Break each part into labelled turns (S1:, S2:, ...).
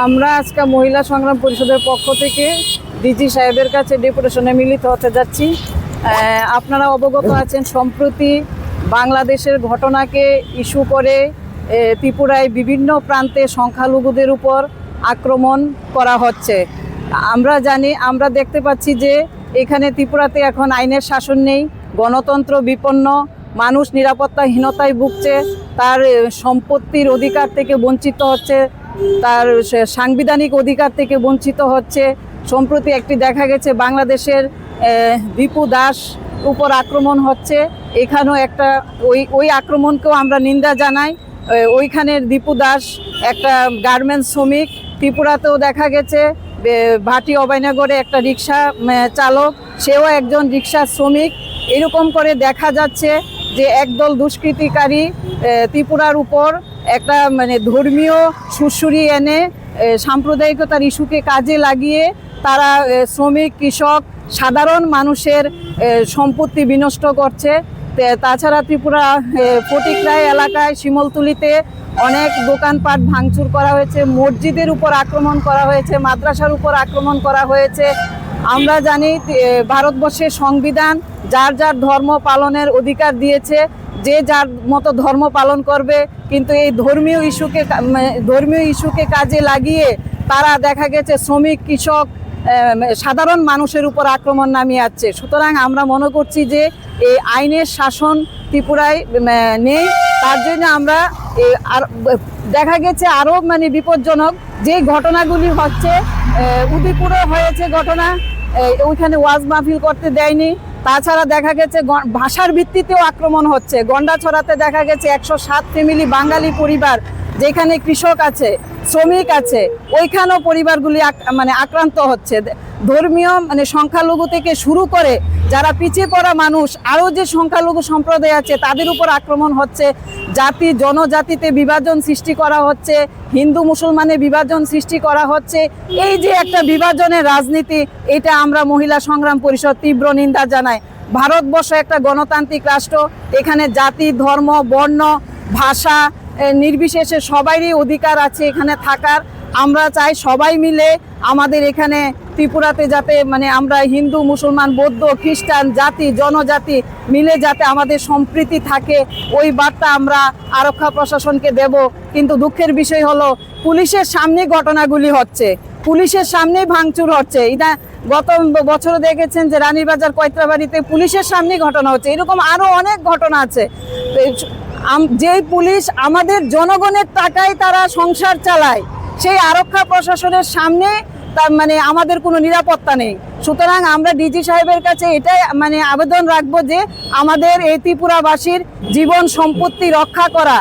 S1: আমরা আজকে মহিলা সংগ্রাম পরিষদের পক্ষ থেকে ডিজি সাহেবের কাছে ডেপুটেশনে মিলিত হতে যাচ্ছি। আপনারা অবগত আছেন, সম্প্রতি বাংলাদেশের ঘটনাকে ইস্যু করে ত্রিপুরায় বিভিন্ন প্রান্তে সংখ্যালঘুদের উপর আক্রমণ করা হচ্ছে। আমরা জানি, আমরা দেখতে পাচ্ছি যে এখানে ত্রিপুরাতে এখন আইনের শাসন নেই, গণতন্ত্র বিপন্ন, মানুষ নিরাপত্তাহীনতায় ভুগছে, তার সম্পত্তির অধিকার থেকে বঞ্চিত হচ্ছে তার সাংবিধানিক অধিকার থেকে বঞ্চিত হচ্ছে। সম্প্রতি একটি দেখা গেছে, বাংলাদেশের দীপু দাস উপর আক্রমণ হচ্ছে। এখানেও একটা, ওই ওই আক্রমণকেও আমরা নিন্দা জানাই। ওইখানের দীপু দাস একটা গার্মেন্টস শ্রমিক, ত্রিপুরাতেও দেখা গেছে। ভাটি অভয়নগরে একটা রিক্সা চালক, সেও একজন রিক্সা শ্রমিক। এরকম করে দেখা যাচ্ছে যে একদল দুষ্কৃতিকারী ত্রিপুরার উপর একটা মানে ধর্মীয় সুরসুরি এনে সাম্প্রদায়িকতার ইস্যুকে কাজে লাগিয়ে তারা শ্রমিক, কৃষক, সাধারণ মানুষের সম্পত্তি বিনষ্ট করছে। তাছাড়া ত্রিপুরা ফটিকরায় এলাকায় শিমলতুলিতে অনেক দোকানপাট ভাঙচুর করা হয়েছে, মসজিদের উপর আক্রমণ করা হয়েছে, মাদ্রাসার উপর আক্রমণ করা হয়েছে। আমরা জানি ভারতবর্ষের সংবিধান যার যার ধর্ম পালনের অধিকার দিয়েছে যে যার মতো ধর্ম পালন করবে, কিন্তু এই ধর্মীয় ইস্যুকে মানে ধর্মীয় ইস্যুকে কাজে লাগিয়ে তারা দেখা গেছে শ্রমিক, কৃষক সাধারণ মানুষের উপর আক্রমণ নামিয়ে যাচ্ছে সুতরাং আমরা মনে করছি যে এই আইনের শাসন ত্রিপুরায় নেই। তার জন্য আমরা আর, দেখা গেছে আরও মানে বিপজ্জনক যে ঘটনাগুলি হচ্ছে উদিপুরে হয়েছে ঘটনা ওইখানে ওয়াজ মাহফিল করতে দেয়নি। তাছাড়া দেখা গেছে ভাষার ভিত্তিতেও আক্রমণ হচ্ছে। গন্ডাছড়াতে দেখা গেছে একশো সাত ফ্যামিলি বাঙালি পরিবার যেখানে কৃষক আছে, শ্রমিক আছে, ওইখানেও পরিবারগুলি মানে আক্রান্ত হচ্ছে। ধর্মীয় মানে সংখ্যালঘু থেকে শুরু করে যারা পিছিয়ে পড়া মানুষ, আরও যে সংখ্যালঘু সম্প্রদায় আছে, তাদের উপর আক্রমণ হচ্ছে। জাতি, জনজাতিতে বিভাজন সৃষ্টি করা হচ্ছে, হিন্দু মুসলমানে বিভাজন সৃষ্টি করা হচ্ছে। এই যে একটা বিভাজনের রাজনীতি, এটা আমরা মহিলা সংগ্রাম পরিষদ তীব্র নিন্দা জানাই। ভারতবর্ষ একটা গণতান্ত্রিক রাষ্ট্র, এখানে জাতি, ধর্ম, বর্ণ, ভাষা নির্বিশেষে সবারই অধিকার আছে এখানে থাকার। আমরা চাই সবাই মিলে আমাদের এখানে ত্রিপুরাতে যাতে মানে আমরা হিন্দু, মুসলমান, বৌদ্ধ, খ্রিস্টান জাতি, জনজাতি মিলে যাতে আমাদের সম্প্রীতি থাকে, ওই বার্তা আমরা আরক্ষা প্রশাসনকে দেব। কিন্তু দুঃখের বিষয় হলো, পুলিশের সামনে ঘটনাগুলি হচ্ছে। পুলিশের সামনেই ভাঙচুর হচ্ছে। এটা গত বছর দেখেছেন যে রানীবাজার কৈত্রাবাড়িতে পুলিশের সামনেই ঘটনা হচ্ছে। এরকম আরও অনেক ঘটনা আছে। যেই পুলিশ আমাদের জনগণের টাকায় তারা সংসার চালায়, সেই আরক্ষা প্রশাসনের সামনে তার মানে আমাদের কোনো নিরাপত্তা নেই। সুতরাং আমরা ডিজি সাহেবের কাছে এটাই মানে আবেদন রাখব যে আমাদের এই ত্রিপুরাবাসীর জীবন সম্পত্তি রক্ষা করা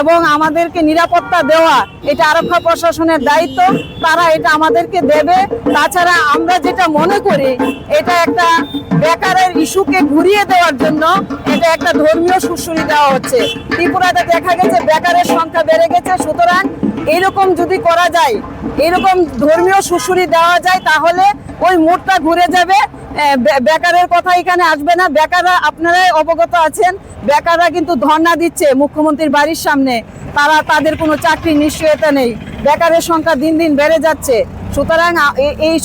S1: এবং আমাদেরকে নিরাপত্তা দেওয়া, এটা আরক্ষা প্রশাসনের দায়িত্ব, তারা এটা আমাদেরকে দেবে। তাছাড়া আমরা যেটা মনে করি, এটা একটা বেকারের ইস্যুকে ঘুরিয়ে দেওয়ার জন্য এটা একটা ধর্মীয় সুশ্রী দেওয়া হচ্ছে। ত্রিপুরাতে দেখা গেছে বেকারের সংখ্যা বেড়ে গেছে, সুতরাং এরকম যদি করা যায়, এরকম ধর্মীয় সুশুরি দেওয়া যায়, তাহলে ওই মোড়টা ঘুরে যাবে। বেকারের কথা এখানে আসবে না। বেকাররা, আপনারাই অবগত আছেন, বেকাররা কিন্তু ধর্ণা দিচ্ছে মুখ্যমন্ত্রীর বাড়ির সামনে। তারা তাদের কোনো চাকরির নিশ্চয়তা নেই। বেকারের সংখ্যা দিন দিন বেড়ে যাচ্ছে। সুতরাং এই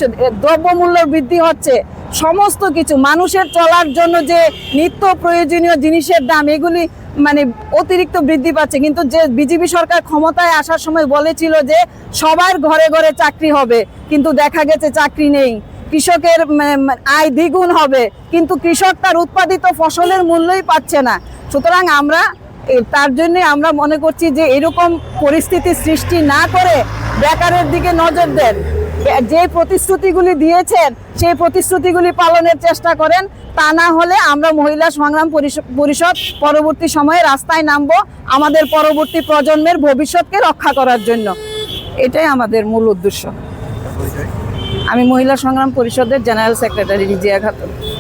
S1: দ্রব্যমূল্য বৃদ্ধি হচ্ছে। সমস্ত কিছু, মানুষের চলার জন্য যে নিত্য প্রয়োজনীয় জিনিসের দাম, এগুলি মানে অতিরিক্ত বৃদ্ধি পাচ্ছে। কিন্তু যে বিজেপি সরকার ক্ষমতায় আসার সময় বলেছিল যে সবার ঘরে ঘরে চাকরি হবে, কিন্তু দেখা গেছে চাকরি নেই। কৃষকের আয় দ্বিগুণ হবে, কিন্তু কৃষক তার উৎপাদিত ফসলের মূল্যই পাচ্ছে না। সুতরাং আমরা তার জন্য আমরা মনে করছি যে এরকম পরিস্থিতি সৃষ্টি না করে বেকারের দিকে নজর দেন। যে প্রতিশ্রুতিগুলি দিয়েছেন, সেই প্রতিশ্রুতিগুলি পালনের চেষ্টা করেন। তা না হলে আমরা মহিলা সংগ্রাম পরিষ- পরিষদ পরবর্তী সময়ে রাস্তায় নামব আমাদের পরবর্তী প্রজন্মের ভবিষ্যৎকে রক্ষা করার জন্য। এটাই আমাদের মূল উদ্দেশ্য। আমি মহিলা সংগ্রাম পরিষদের জেনারেল সেক্রেটারি রিজিয়া খাতুন।